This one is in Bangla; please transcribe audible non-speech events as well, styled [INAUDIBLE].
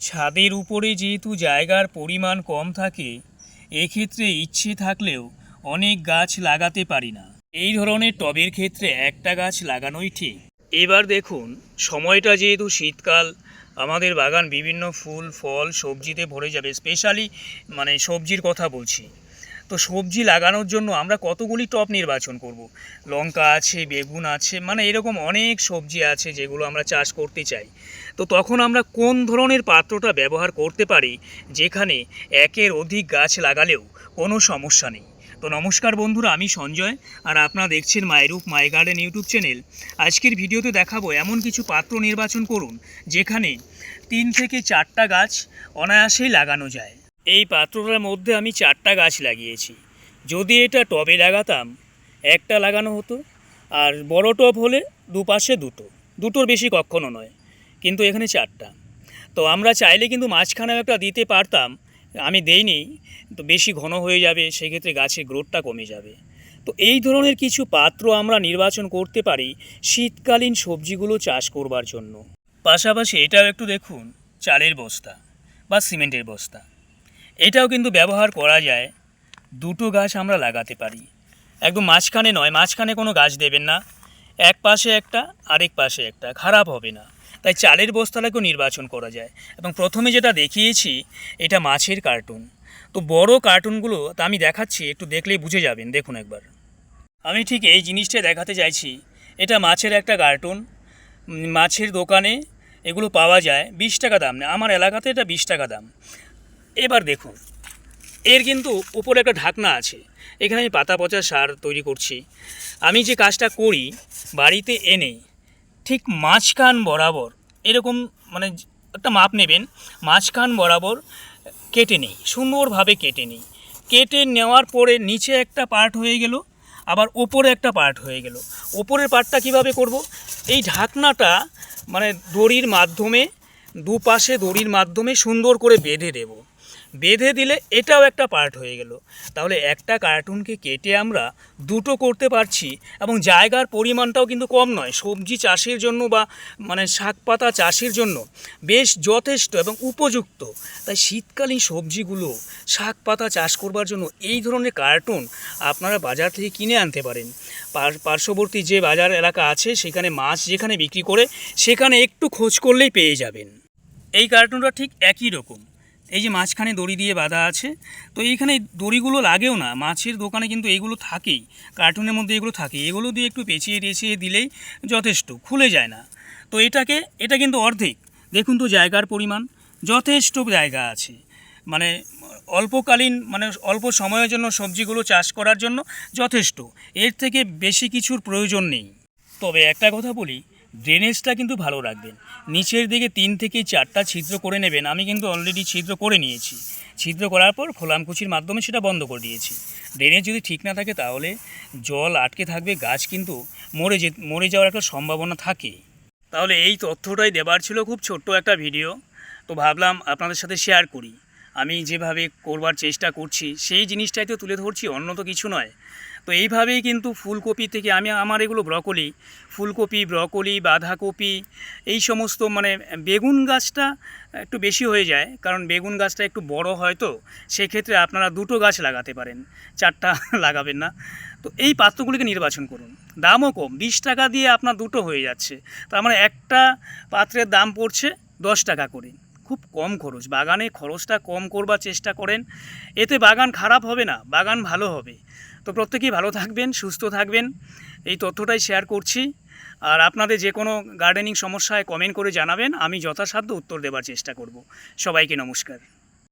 ছাদের উপরে যেহেতু জায়গার পরিমাণ কম থাকে, এক্ষেত্রে ইচ্ছে থাকলেও অনেক গাছ লাগাতে পারি না। এই ধরনের টবের ক্ষেত্রে একটা গাছ লাগানোই ঠিক। এবার দেখুন, সময়টা যেহেতু শীতকাল, আমাদের বাগান বিভিন্ন ফুল, ফল, সবজিতে ভরে যাবে। স্পেশালি মানে সবজির কথা বলছি। তো সবজি লাগানোর জন্য আমরা কতগুলি টপ নির্বাচন করব। লঙ্কা আছে, বেগুন আছে মানে এরকম অনেক সবজি আছে যেগুলো আমরা চাষ করতে চাই। তো তখন আমরা কোন ধরনের পাত্রটা ব্যবহার করতে পারি? যেখানে একের অধিক গাছ লাগালেও কোনো সমস্যা নেই। তো নমস্কার বন্ধুরা, আমি সঞ্জয় আর আপনারা দেখছেন মাইরূপ মাই গার্ডেন ইউটিউব চ্যানেল। আজকের ভিডিওতে দেখাবো এমন কিছু পাত্র নির্বাচন করুন, যেখানে তিন থেকে চারটা গাছ অনায়াসেই লাগানো যায়। এই পাত্রটার মধ্যে আমি চারটা গাছ লাগিয়েছি। যদি এটা টবে লাগাতাম, একটা লাগানো হতো, আর বড় টব হলে দুপাশে দুটো। দুটোর বেশি কখনো নয়। কিন্তু এখানে চারটা। তো আমরা চাইলে কিন্তু মাঝখানেও একটা দিতে পারতাম, আমি দেইনি, তো বেশি ঘন হয়ে যাবে, সেক্ষেত্রে গাছের গ্রোথটা কমে যাবে। তো এই ধরনের কিছু পাত্র আমরা নির্বাচন করতে পারি শীতকালীন সবজিগুলো চাষ করবার জন্য। পাশাপাশি এটাও একটু দেখুন, চালের বস্তা বা সিমেন্টের বস্তা। এটাও কিন্তু ব্যবহার করা যায়, দুটো গাছ আমরা লাগাতে পারি। একদম মাঝখানে নয়, মাঝখানে কোনো গাছ দেবেন না, এক পাশে একটা, আরেক পাশে একটা, খারাপ হবে না। তাই চালের বস্তাটাকেও নির্বাচন করা যায়। এবং প্রথমে যেটা দেখিয়েছি, এটা মাছের কার্টুন। তো বড় কার্টুনগুলো তা আমি দেখাচ্ছি, একটু দেখলেই বুঝে যাবেন। দেখুন একবার। আমি ঠিক এই জিনিসটা দেখাতে চাইছি, এটা মাছের একটা কার্টুন। মাছের দোকানে এগুলো পাওয়া যায়, বিশ টাকা দাম না, আমার এলাকাতে এটা বিশ টাকা দাম। এবার দেখুন, এর কিন্তু উপরে একটা ঢাকনা আছে। এখানে আমি পাতা পচা সার তৈরি করছি। আমি যে কাজটা করি, বাড়িতে এনে ঠিক মাঝখান বরাবর, এরকম মানে একটা মাপ নেবেন, মাঝখান বরাবর কেটে নিই, সুন্দরভাবে কেটে নিই। কেটে নেওয়ার পরে নিচে একটা পার্ট হয়ে গেল, আবার ওপরে একটা পার্ট হয়ে গেল। ওপরের পার্টটা কীভাবে করব? এই ঢাকনাটা মানে দড়ির মাধ্যমে, দুপাশে দড়ির মাধ্যমে সুন্দর করে বেঁধে দেব। বেঁধে দিলে এটাও একটা পার্ট হয়ে গেল। তাহলে একটা কার্টুনকে কেটে আমরা দুটো করতে পারছি এবং জায়গার পরিমাণটাও কিন্তু কম নয়। সবজি চাষের জন্য বা মানে শাক পাতা চাষের জন্য বেশ যথেষ্ট এবং উপযুক্ত। তাই শীতকালীন সবজিগুলো শাক পাতা চাষ করবার জন্য এই ধরনের কার্টুন আপনারা বাজার থেকে কিনে আনতে পারেন। পার্শ্ববর্তী যে বাজার এলাকা আছে, সেখানে মাছ যেখানে বিক্রি করে, সেখানে একটু খোঁজ করলেই পেয়ে যাবেন। এই কার্টুনটা ঠিক একই রকম। এই যে মাঝখানে দড়ি দিয়ে বাঁধা আছে, তো এইখানে দড়িগুলো লাগেও না, মাছের দোকানে কিন্তু এইগুলো থাকেই, কার্টুনের মধ্যে এগুলো থাকে এগুলো দিয়ে একটু পেঁচিয়ে টেঁচিয়ে দিলেই যথেষ্ট, খুলে যায় না। তো এটাকে, এটা কিন্তু অর্ধেক, দেখুন তো জায়গার পরিমাণ, যথেষ্ট জায়গা আছে। মানে অল্পকালীন মানে অল্প সময়ের জন্য সবজিগুলো চাষ করার জন্য যথেষ্ট, এর থেকে বেশি কিছুর প্রয়োজন নেই। তবে একটা কথা বলি ড্রেনেজটা কিন্তু ভালো রাখবেন। নিচের দিকে তিন থেকে চারটা ছিদ্র করে নেবেন। আমি কিন্তু অলরেডি ছিদ্র করে নিয়েছি। ছিদ্র করার পর খোলামকুচির মাধ্যমে সেটা বন্ধ করে দিয়েছি। ড্রেনেজ যদি ঠিক না থাকে তাহলে জল আটকে থাকবে, গাছ কিন্তু মরে যে মরে যাওয়ার একটা সম্ভাবনা থাকে। তাহলে এই তথ্যটাই দেবার ছিল খুব ছোট্ট একটা ভিডিও তো ভাবলাম আপনাদের সাথে শেয়ার করি। আমি যেভাবে করবার চেষ্টা করছি, সেই জিনিসটাই তো তুলে ধরছি, অন্য তো কিছু নয়। তো এইভাবেই কিন্তু ফুলকপি থেকে আমি আমার এগুলো ব্রকলি, ফুলকপি, ব্রকলি, বাঁধাকপি, এই সমস্ত মানে বেগুন গাছটা একটু বেশি হয়ে যায়, কারণ বেগুন গাছটা একটু বড় হয় তো, সেক্ষেত্রে আপনারা দুটো গাছ লাগাতে পারেন, চারটা [LAUGHS] লাগাবেন না। তো এই পাত্রগুলিকে নির্বাচন করুন। দামও কম, বিশ টাকা দিয়ে আপনার দুটো হয়ে যাচ্ছে। তার মানে একটা পাত্রের দাম পড়ছে দশ টাকা করে। খুব কম খরচ। বাগানে খরচটা কম করবার চেষ্টা করেন। এতে বাগান খারাপ হবে না, বাগান ভালো হবে। তো প্রত্যেকেই ভালো থাকবেন, সুস্থ থাকবেন। এই তথ্যটাই শেয়ার করছি। আর আপনাদের যে কোনো গার্ডেনিং সমস্যায় কমেন্ট করে জানাবেন। আমি যথাসাধ্য উত্তর দেবার চেষ্টা করব। সবাইকে নমস্কার।